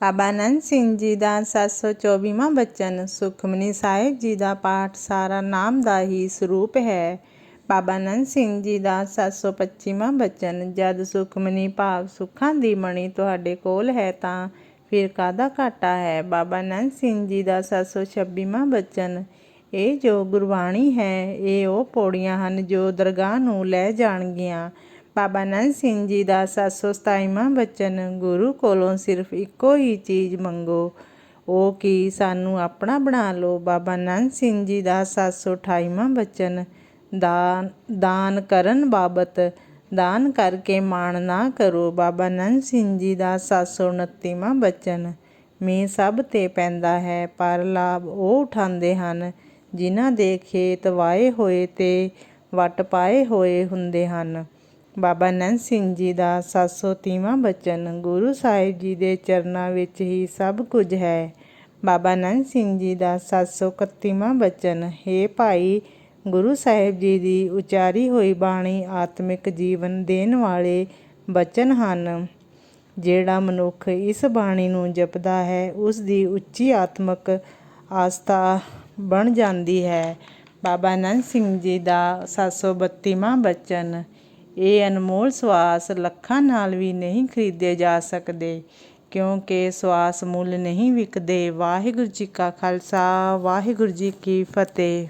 ਬਾਬਾ ਆਨੰਦ ਸਿੰਘ ਜੀ ਦਾ 724ਵਾਂ ਬਚਨ, ਸੁਖਮਨੀ ਸਾਹਿਬ ਜੀ ਦਾ ਪਾਠ ਸਾਰਾ ਨਾਮ ਦਾ ਹੀ ਸਰੂਪ ਹੈ। ਬਾਬਾ ਆਨੰਦ ਸਿੰਘ ਜੀ ਦਾ 725ਵਾਂ ਬਚਨ, ਜਦ ਸੁਖਮਨੀ ਭਾਵ ਸੁੱਖਾਂ ਦੀ ਮਣੀ ਤੁਹਾਡੇ ਕੋਲ ਹੈ ਤਾਂ ਫਿਰ ਕਾਦਾ ਘਾਟਾ ਹੈ? ਬਾਬਾ ਆਨੰਦ ਸਿੰਘ ਜੀ ਦਾ 726ਵਾਂ ਬਚਨ, ਇਹ ਜੋ ਗੁਰਬਾਣੀ ਹੈ, ਇਹ ਉਹ ਪੌੜੀਆਂ ਹਨ ਜੋ ਦਰਗਾਹ ਨੂੰ ਲੈ ਜਾਣਗੀਆਂ। ਬਾਬਾ ਆਨੰਦ ਸਿੰਘ ਜੀ ਦਾ 727ਵਾਂ ਬਚਨ, ਗੁਰੂ ਕੋਲੋਂ ਸਿਰਫ ਇੱਕੋ ਹੀ ਚੀਜ਼ ਮੰਗੋ, ਉਹ ਕੀ ਸਾਨੂੰ ਆਪਣਾ ਬਣਾ ਲਓ। ਬਾਬਾ ਆਨੰਦ ਸਿੰਘ ਜੀ ਦਾ 728ਵਾਂ ਬਚਨ ਦਾਨ ਦਾਨ ਕਰਨ ਬਾਬਤ ਦਾਨ ਕਰਕੇ ਮਾਣ ਨਾ ਕਰੋ। ਬਾਬਾ ਆਨੰਦ ਸਿੰਘ ਜੀ ਦਾ 729ਵਾਂ ਬਚਨ, ਮੀਂਹ ਸਭ ਤੇ ਪੈਂਦਾ ਹੈ, ਪਰ ਲਾਭ ਉਹ ਉਠਾਉਂਦੇ ਹਨ ਜਿਨ੍ਹਾਂ ਦੇ ਖੇਤ ਵਾਏ ਹੋਏ ਤੇ ਵੱਟ ਪਾਏ ਹੋਏ ਹੁੰਦੇ ਹਨ। ਬਾਬਾ ਨੰਦ ਸਿੰਘ ਜੀ ਦਾ 730ਵਾਂ ਬਚਨ ਗੁਰੂ ਸਾਹਿਬ ਜੀ ਦੇ ਚਰਨਾਂ ਵਿੱਚ ਹੀ ਸਭ ਕੁਝ ਹੈ। ਬਾਬਾ ਨੰਦ ਸਿੰਘ ਜੀ ਦਾ 731ਵਾਂ ਬਚਨ, ਹੈ ਭਾਈ, ਗੁਰੂ ਸਾਹਿਬ ਜੀ ਦੀ ਉਚਾਰੀ ਹੋਈ ਬਾਣੀ ਆਤਮਿਕ ਜੀਵਨ ਦੇਣ ਵਾਲੇ ਬਚਨ ਹਨ। ਜਿਹੜਾ ਮਨੁੱਖ ਇਸ ਬਾਣੀ ਨੂੰ ਜਪਦਾ ਹੈ, ਉਸ ਦੀ ਉੱਚੀ ਆਤਮਿਕ ਆਸਥਾ ਬਣ ਜਾਂਦੀ ਹੈ। ਬਾਬਾ ਨੰਦ ਸਿੰਘ ਜੀ ਦਾ 732ਵਾਂ ਬਚਨ ਇਹ ਅਨਮੋਲ ਸਵਾਸ ਲੱਖਾਂ ਨਾਲ ਵੀ ਨਹੀਂ ਖਰੀਦੇ ਜਾ ਸਕਦੇ, ਕਿਉਂਕਿ ਸਵਾਸ ਮੁੱਲ ਨਹੀਂ ਵਿਕਦੇ। ਵਾਹਿਗੁਰੂ ਜੀ ਕਾ ਖਾਲਸਾ, ਵਾਹਿਗੁਰੂ ਜੀ ਕੀ ਫਤਿਹ।